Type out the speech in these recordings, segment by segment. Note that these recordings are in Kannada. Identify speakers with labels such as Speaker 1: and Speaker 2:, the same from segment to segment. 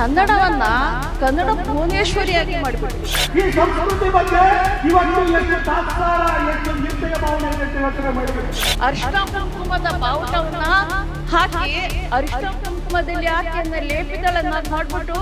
Speaker 1: ಕನ್ನಡವನ್ನ ಕನ್ನಡ ಭುವನೇಶ್ವರಿಯಾಗಿ ಮಾಡಿಬಿಟ್ಟು
Speaker 2: ಈ ಸಂಸ್ಕೃತಿ ಬಗ್ಗೆ ಇವತ್ತು ಎಷ್ಟು ತಾತ್ಸಾರ ಎಷ್ಟು ನಿರ್ದಯ ಭಾವನೆ ಅಂತ ಯೋಚನೆ ಮಾಡಬೇಕು
Speaker 1: ಅರಿಶಿನ ಕುಂಕುಮದ ಬಾವುಟವನ್ನ ಹಾಕಿ ಅರಿಶಿನ ಕುಂಕುಮದಲ್ಲಿ ಆಕೆಯನ್ನ ಲೇಪಿದಳನ್ನ ಮಾಡ್ಬಿಟ್ಟು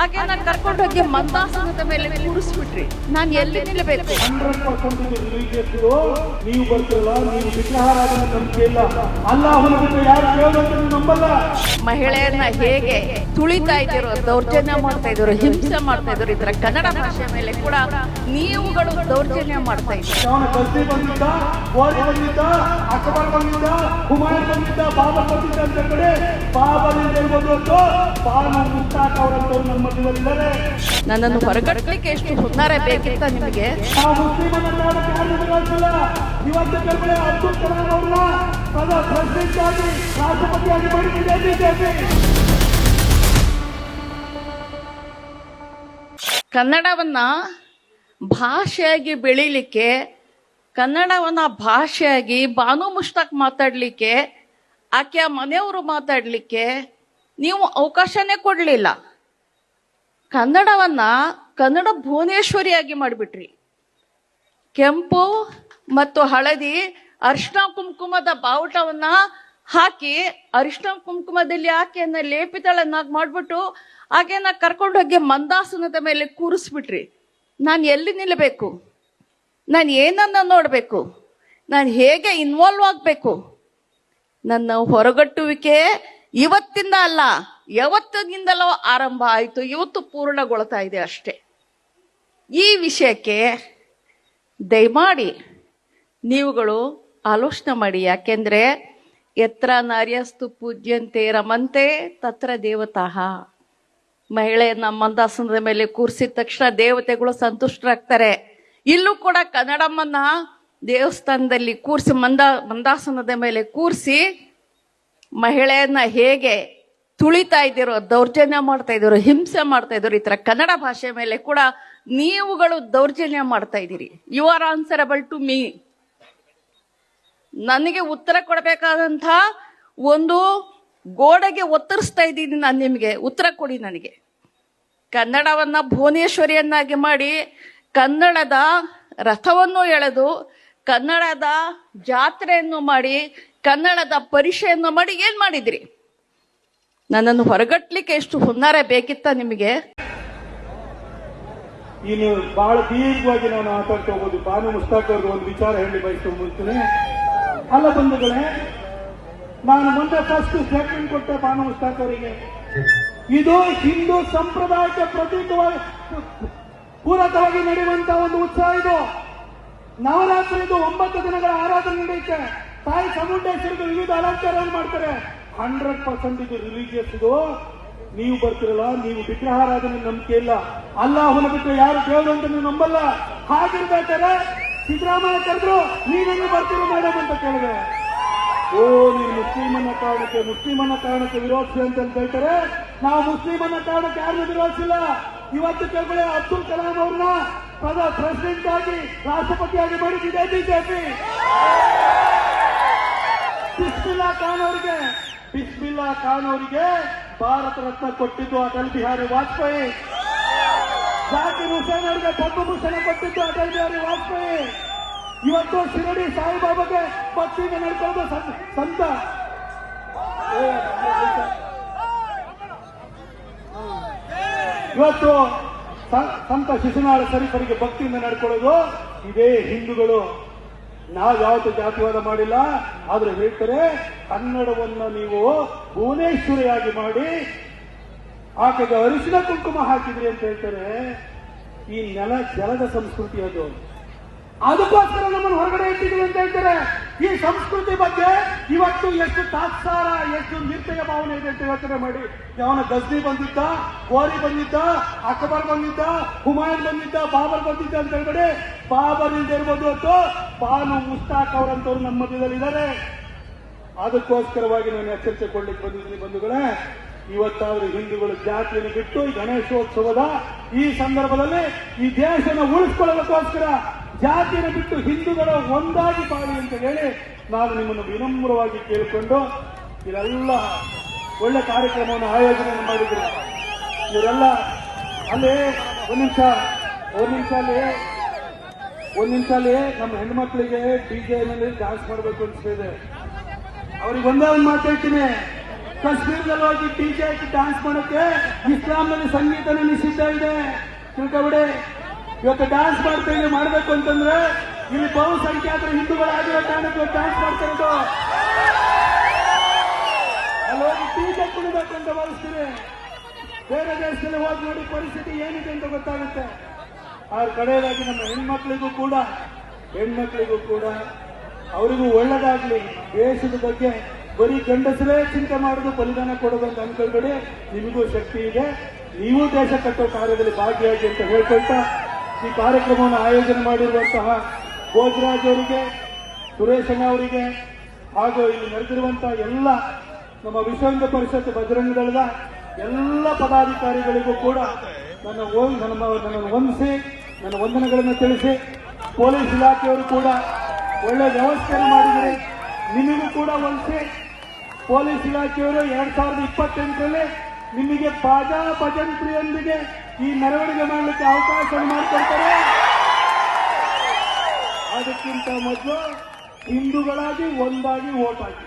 Speaker 1: ಆಕೆಯನ್ನ ಕರ್ಕೊಂಡು ಹೋಗಿ ಮಂದಾಸನದ ಮೇಲೆ ಕೂರಿಸ್ಬಿಟ್ರಿ. ನಾನು ಎಲ್ಲಿ ನಿಲ್ಲಬೇಕು
Speaker 2: ಹಂಡ್ರೆಡ್ ಪರ್ಸೆಂಟ್ ರಿಲೀಜಿಯಸ್ ನೀವು ಬರ್ತಿಲ್ಲ ನೀವು ವಿಗ್ರಹಾರಾಧನೆ ನಂಬಿಕೆ ಇಲ್ಲ. ಅಲ್ಲಾಹನ ಬಿಟ್ಟು ಯಾರು ನಂಬಲ್ಲ
Speaker 1: ಮಹಿಳೆಯನ್ನ ಹೇಗೆ ತುಳಿತಾ ಇದ್ದೀರೋ ದೌರ್ಜನ್ಯ ಮಾಡ್ತಾ ಇದ್ರು ಹಿಂಸೆ ಮಾಡ್ತಾ ಇದ್ರು ಇದರ ಕನ್ನಡ ಭಾಷೆ ಮೇಲೆ ಕೂಡ ನೀವುಗಳು ದೌರ್ಜನ್ಯ ಮಾಡ್ತಾ ಇದ್ದೀರಿ. ನನ್ನನ್ನು ಹೊರಗಟ್ಟಲಿಕ್ಕೆ ಎಷ್ಟು ಹುನ್ನಾರ ಬೇಕಿತ್ತ ನಿಮಗೆ?
Speaker 2: ಬಿಜೆಪಿ.
Speaker 1: ಕನ್ನಡವನ್ನ ಭಾಷೆಯಾಗಿ ಬೆಳೀಲಿಕ್ಕೆ, ಕನ್ನಡವನ್ನ ಭಾಷೆಯಾಗಿ ಬಾನು ಮುಷ್ತಾಕ್ ಮಾತಾಡಲಿಕ್ಕೆ, ಆಕೆಯ ಮನೆಯವರು ಮಾತಾಡಲಿಕ್ಕೆ ನೀವು ಅವಕಾಶನೇ ಕೊಡಲಿಲ್ಲ. ಕನ್ನಡವನ್ನ ಕನ್ನಡ ಭುವನೇಶ್ವರಿಯಾಗಿ ಮಾಡಿಬಿಟ್ರಿ. ಕೆಂಪು ಮತ್ತು ಹಳದಿ ಅರಿಶಿನ ಕುಂಕುಮದ ಬಾವುಟವನ್ನ ಹಾಕಿ ಅರಿಶಿನ ಕುಂಕುಮದಲ್ಲಿ ಆಕೆಯನ್ನ ಲೇಪಿತಳನ್ನಾಗಿ ಮಾಡ್ಬಿಟ್ಟು ಆಕೆಯನ್ನ ಕರ್ಕೊಂಡು ಹೋಗಿ ಮಂದಾಸನದ ಮೇಲೆ ಕೂರಿಸ್ಬಿಟ್ರಿ. ನಾನು ಎಲ್ಲಿ ನಿಲ್ಲಬೇಕು ನಾನು ಏನನ್ನ ನೋಡಬೇಕು? ನಾನು ಹೇಗೆ ಇನ್ವಾಲ್ವ್ ಆಗಬೇಕು? ನನ್ನ ಹೊರಗಟ್ಟುವಿಕೆ ಇವತ್ತಿಂದ ಅಲ್ಲ, ಯಾವತ್ತಿನಿಂದಲೋ ಆರಂಭ ಆಯಿತು, ಇವತ್ತು ಪೂರ್ಣಗೊಳ್ತಾ ಇದೆ ಅಷ್ಟೇ. ಈ ವಿಷಯಕ್ಕೆ ದಯಮಾಡಿ ನೀವುಗಳು ಆಲೋಚನೆ ಮಾಡಿ. ಯಾಕೆಂದ್ರೆ ಎತ್ರ ನಾರ್ಯಸ್ತು ಪೂಜ್ಯಂತೆ ರಮಂತೆ ತತ್ರ ದೇವತಾಹ ಮಹಿಳೆ ನಮ್ಮ ಮಂದಾಸನದ ಮೇಲೆ ಕೂರಿಸಿದ ತಕ್ಷಣ ದೇವತೆಗಳು ಸಂತುಷ್ಟರಾಗ್ತಾರೆ. ಇಲ್ಲೂ ಕೂಡ ಕನ್ನಡಮ್ಮನ ದೇವಸ್ಥಾನದಲ್ಲಿ ಕೂರಿಸಿ, ಮಂದ, ಮಂದಾಸನದ ಮೇಲೆ ಕೂರಿಸಿ ಮಹಿಳೆಯನ್ನ ಹೇಗೆ ತುಳಿತಾ ಇದ್ದೀರೋ, ದೌರ್ಜನ್ಯ ಮಾಡ್ತಾ ಹಿಂಸೆ ಮಾಡ್ತಾ ಇದ್ದೀರೋ, ಈ ತರ ಕನ್ನಡ ಭಾಷೆ ಮೇಲೆ ಕೂಡ ನೀವುಗಳು ದೌರ್ಜನ್ಯ ಮಾಡ್ತಾ ಇದ್ದೀರಿ. You are answerable to me ನನಗೆ ಉತ್ತರ ಕೊಡಬೇಕಾದಂಥ ಒಂದು ಗೋಡೆಗೆ ಒತ್ತರಿಸ್ತಾ ಇದ್ದೀನಿ ನಾನು ನಿಮಗೆ. ಉತ್ತರ ಕೊಡಿ ನನಗೆ. ಕನ್ನಡವನ್ನು ಭುವನೇಶ್ವರಿಯನ್ನಾಗಿ ಮಾಡಿ ಕನ್ನಡದ ರಥವನ್ನು ಎಳೆದು ಕನ್ನಡದ ಜಾತ್ರೆಯನ್ನು ಮಾಡಿ ಕನ್ನಡದ ಪರೀಕ್ಷೆಯನ್ನು ಮಾಡಿ ಏನು ಮಾಡಿದ್ರಿ? ನನ್ನನ್ನು ಹೊರಗಟ್ಟಲಿಕ್ಕೆ ಎಷ್ಟು ಹುನ್ನಾರ ಬೇಕಿತ್ತ ನಿಮಗೆ?
Speaker 2: ಇನ್ನು ಬಹಳ ದೀರ್ಘವಾಗಿ ನಾನು ಮಾತಾಡ್ತಾ ಹೋಗೋದು. ಬಾನು ಮುಸ್ತಾಕ್ ಅವ್ರಿಗೆ ಒಂದು ವಿಚಾರ ಹೇಳಿ ಬಯಸ್ಕೊಂಡು ಹೋಗ್ತೀನಿ ಅಲ್ಲ ಬಂಧುಗಳೇ, ನಾನು ಮೊನ್ನೆ ಫಸ್ಟ್ ಸ್ಟೇಟ್ಮೆಂಟ್ ಕೊಟ್ಟೆ ಬಾನು ಮುಸ್ತಾಕ್ ಅವರಿಗೆ. ಇದು ಹಿಂದೂ ಸಂಪ್ರದಾಯಕ್ಕೆ ಪ್ರತೀಕವಾಗಿ ಪೂರಕವಾಗಿ ನಡೆಯುವಂತಹ ಒಂದು ಉತ್ಸವ ಇದು. ನವರಾತ್ರಿದು ಒಂಬತ್ತು ದಿನಗಳ ಆರಾಧನೆ ನಡೆಯುತ್ತೆ. ತಾಯಿ ಚಾಮುಂಡೇಶ್ವರಿಗೆ ವಿವಿಧ ಅಲಂಕಾರವನ್ನು ಮಾಡ್ತಾರೆ. ಹಂಡ್ರೆಡ್ ಪರ್ಸೆಂಟ್ ಇದು ರಿಲಿಜಿಯಸ್ ಇದು. ನೀವು ಬರ್ತಿರಲ್ಲ, ನೀವು ವಿಗ್ರಹಾರಾಧನೆ ನಂಬಿಕೆ ಇಲ್ಲ. ಅಲ್ಲಾಹನ ಬಿಟ್ಟು ಯಾರು ದೇವರು ಅಂತ ನೀವು ನಂಬಲ್ಲ. ಹಾಗಿರ್ಬೇಕಾದ್ರೆ ಸಿದ್ದರಾಮಯ್ಯ ಕರೆದ್ರು ನೀನೇನು ಬರ್ತೀರ ಮೇಡಮ್ ಅಂತ ಕೇಳಿದೆ. ಓ, ನೀವು ಮುಸ್ಲಿಮನ ಕಾರಣಕ್ಕೆ ಮುಸ್ಲಿಮನ ಕಾರಣಕ್ಕೆ ವಿರೋಧಿಸಿ ಅಂತ ಹೇಳ್ತಾರೆ. ನಾವು ಮುಸ್ಲಿಮನ ಕಾರಣಕ್ಕೆ ಯಾರನ್ನು ವಿರೋಧಿಸಿಲ್ಲ ಇವತ್ತು ಕೆಲವೇ ಅಬ್ದುಲ್ ಕಲಾಂ ಅವ್ರನ್ನ ಪದ ಪ್ರೆಸಿಡೆಂಟ್ ಆಗಿ ರಾಷ್ಟ್ರಪತಿಯಾಗಿ ಮಾಡಿಸಿದೆ ಬಿಜೆಪಿ. ಬಿಸ್ಮಿಲ್ಲಾ ಖಾನ್ ಅವರಿಗೆ, ಬಿಸ್ಮಿಲ್ಲಾ ಖಾನ್ ಅವರಿಗೆ ಭಾರತ ರತ್ನ ಕೊಟ್ಟಿದ್ದು ಅಟಲ್ ಬಿಹಾರಿ ವಾಜಪೇಯಿ. ಜಾಕಿರ್ ಹುಸೇನ್ ಅವರಿಗೆ ಪದ್ಮಭೂಷಣ ಕೊಟ್ಟಿದ್ದು ಅಟಲ್ ಬಿಹಾರಿ ವಾಜಪೇಯಿ. ಇವತ್ತು ಶಿರಡಿ ಸಾಯಿಬಾಬಾಗೆ ಭಕ್ತಿಯಿಂದ ನಡ್ಕೊಂಡು ಸಂತ. ಇವತ್ತು ಸಂತ ಶಿಶುನಾಳ ಸರಿಸರಿಗೆ ಭಕ್ತಿಯಿಂದ ನಡ್ಕೊಳ್ಳೋದು. ಇದೇ ಹಿಂದೂಗಳು. ನಾವು ಯಾವತ್ತು ಜಾತಿವಾದ ಮಾಡಿಲ್ಲ. ಆದ್ರೆ ಹೇಳ್ತಾರೆ, ಕನ್ನಡವನ್ನು ನೀವು ಭುವನೇಶ್ವರಿಯಾಗಿ ಮಾಡಿ ಆಕೆಗೆ ಅರಿಶಿನ ಕುಂಕುಮ ಹಾಕಿದ್ರಿ ಅಂತ ಹೇಳ್ತಾರೆ. ಈ ನೆಲ ಜಲದ ಸಂಸ್ಕೃತಿ ಅದು. ಅದಕ್ಕೋಸ್ಕರ ನಮ್ಮನ್ನು ಹೊರಗಡೆ ಇಟ್ಟಿದ್ವಿ ಅಂತ ಹೇಳ್ತಾರೆ. ಈ ಸಂಸ್ಕೃತಿ ಬಗ್ಗೆ ಇವತ್ತು ಎಷ್ಟು ತಾತ್ಸಾರ, ಎಷ್ಟು ನಿರ್ದಯ ಭಾವನೆ ಇದೆ ಅಂತ ಯೋಚನೆ ಮಾಡಿ. ಯಾವನ ಗಜ್ನಿ ಬಂದಿದ್ದ ಗೋರಿ ಬಂದಿದ್ದ, ಅಕ್ಬರ್ ಬಂದಿದ್ದ, ಹುಮಾಯನ್ ಬಂದಿದ್ದ, ಬಾಬರ್ ಬಂದಿದ್ದ ಅಂತ ಹೇಳ್ಬೇಡಿ. ಬಾಬರ್ ಇಲ್ಲದೆ ಇರ್ಬೋದು ಹೊತ್ತು ಬಾನು ಮುಸ್ತಾಕ್ ಅವರಂತವ್ರು ನಮ್ಮ ಮಧ್ಯದಲ್ಲಿದ್ದಾರೆ. ಅದಕ್ಕೋಸ್ಕರವಾಗಿ ನಾನು ಎಚ್ಚರಿಕೆ ಕೊಡ್ಲಿಕ್ಕೆ ಬಂದಿದ್ದೀನಿ ಬಂಧುಗಳೇ. ಇವತ್ತಾದ್ರೂ ಹಿಂದೂಗಳು ಜಾತಿಯನ್ನು ಬಿಟ್ಟು ಗಣೇಶೋತ್ಸವದ ಈ ಸಂದರ್ಭದಲ್ಲಿ ಈ ದೇಶನ ಉಳಿಸ್ಕೊಳ್ಳೋದಕ್ಕೋಸ್ಕರ ಜಾತಿಯನ್ನು ಬಿಟ್ಟು ಹಿಂದೂಗಳ ಒಂದಾಗಿ ಬಾಳಿ ಅಂತ ಹೇಳಿ ನಾನು ನಿಮ್ಮನ್ನು ವಿನಮ್ರವಾಗಿ ಕೇಳಿಕೊಂಡು ಇದೆಲ್ಲ ಒಳ್ಳೆ ಕಾರ್ಯಕ್ರಮವನ್ನು ಆಯೋಜನೆ ಮಾಡಿದ್ರು. ಇವರೆಲ್ಲ ಅಲ್ಲಿ ಒಂದ್ ನಿಮಿಷ ಒಂದ್ ನಿಮಿಷ ಅಲ್ಲಿ, ಒಂದ್ ನಿಮಿಷ ಅಲ್ಲಿ ನಮ್ಮ ಹೆಣ್ಮಕ್ಳಿಗೆ ಡಿಜೆ ನಲ್ಲಿ ಡಾನ್ಸ್ ಮಾಡ್ಬೇಕು ಅನ್ಸ್ತಿದೆ ಅವ್ರಿಗೆ ಒಂದೇ ಒಂದು ಮಾತಾಡ್ತೀನಿ ಕಾಶ್ಮೀರದಲ್ಲಿ ಹೋಗಿ ಡಿಜೆ ಡಾನ್ಸ್ ಮಾಡೋಕೆ ಇಸ್ಲಾಂನಲ್ಲಿ ಸಂಗೀತನ ನಿಷಿದ್ಧ ಇದೆ. ತಿಳ್ಕೊಬಿಡಿ ಇವತ್ತು ಡ್ಯಾನ್ಸ್ ಮಾಡ್ತಾ ಮಾಡಬೇಕು ಅಂತಂದ್ರೆ ಇಲ್ಲಿ ಬಹುಸಂಖ್ಯಾತರ ಹಿಂದೂಗಳಾಗಿರೋ ಕಾರಣಕ್ಕೆ ಡ್ಯಾನ್ಸ್ ಮಾಡ್ತಾ ಇರೋದು. ಅಲ್ಲಿ ಹೋಗಿ ಡಿಜೆ ಕುಡಿಬೇಕಂತ ಅಂತ ಭಾವಿಸ್ತೀನಿ. ಬೇರೆ ದೇಶದಲ್ಲಿ ಹೋಗಿ ನೋಡಿ ಪರಿಸ್ಥಿತಿ ಏನಿದೆ ಅಂತ ಗೊತ್ತಾಗುತ್ತೆ. ಆ ಕಡೆಯದಾಗಿ ನಮ್ಮ ಹೆಣ್ಮಕ್ಳಿಗೂ ಕೂಡ ಹೆಣ್ಮಕ್ಳಿಗೂ ಕೂಡ, ಅವರಿಗೂ ಒಳ್ಳೇದಾಗ್ಲಿ, ದೇಶದ ಬಗ್ಗೆ ಬರೀ ಗಂಡಸರೇ ಚಿಂತೆ ಮಾಡೋದು ಬಲಿದಾನ ಕೊಡೋದು ಅಂತ ಅನ್ಕೊಳ್ಬೇಡಿ ನಿಮಗೂ ಶಕ್ತಿ ಇದೆ. ನೀವು ದೇಶ ಕಟ್ಟೋ ಕಾರ್ಯದಲ್ಲಿ ಭಾಗಿಯಾಗಿ ಅಂತ ಹೇಳ್ಕೊಳ್ತಾ ಈ ಕಾರ್ಯಕ್ರಮವನ್ನು ಆಯೋಜನೆ ಮಾಡಿರುವಂತಹ ಭೋಜರಾಜ್ ಅವರಿಗೆ, ಸುರೇಶಣ್ಣ ಅವರಿಗೆ, ಹಾಗೂ ಇಲ್ಲಿ ನಡೆದಿರುವಂತಹ ಎಲ್ಲ ನಮ್ಮ ವಿಶ್ವಂಗ ಪರಿಷತ್ ಬಜರಂಗ ಎಲ್ಲ ಪದಾಧಿಕಾರಿಗಳಿಗೂ ಕೂಡ ನನ್ನ ನನ್ನನ್ನು ವಂದಿಸಿ ನನ್ನ ವಂದನೆಗಳನ್ನು ತಿಳಿಸಿ ಪೊಲೀಸ್ ಇಲಾಖೆಯವರು ಕೂಡ ಒಳ್ಳೆ ವ್ಯವಸ್ಥೆಯನ್ನು ಮಾಡಿದರೆ ನಿಮಗೂ ಕೂಡ ವಂದಿಸಿ ಪೊಲೀಸ್ ಇಲಾಖೆಯವರು ಎರಡ್ ಸಾವಿರದ ಇಪ್ಪತ್ತೆಂಟರಲ್ಲಿ ನಿಮಗೆ ಬಾಜಾ ಭಜಂತ್ರಿಯೊಂದಿಗೆ ಈ ಮೆರವಣಿಗೆ ಮಾಡಲಿಕ್ಕೆ ಅವಕಾಶ ಮಾಡಿಕೊಡ್ತಾರೆ. ಅದಕ್ಕಿಂತ ಮೊದಲು ಹಿಂದೂಗಳಾಗಿ ಒಂದಾಗಿ ಓಟ್ ಹಾಕಿ.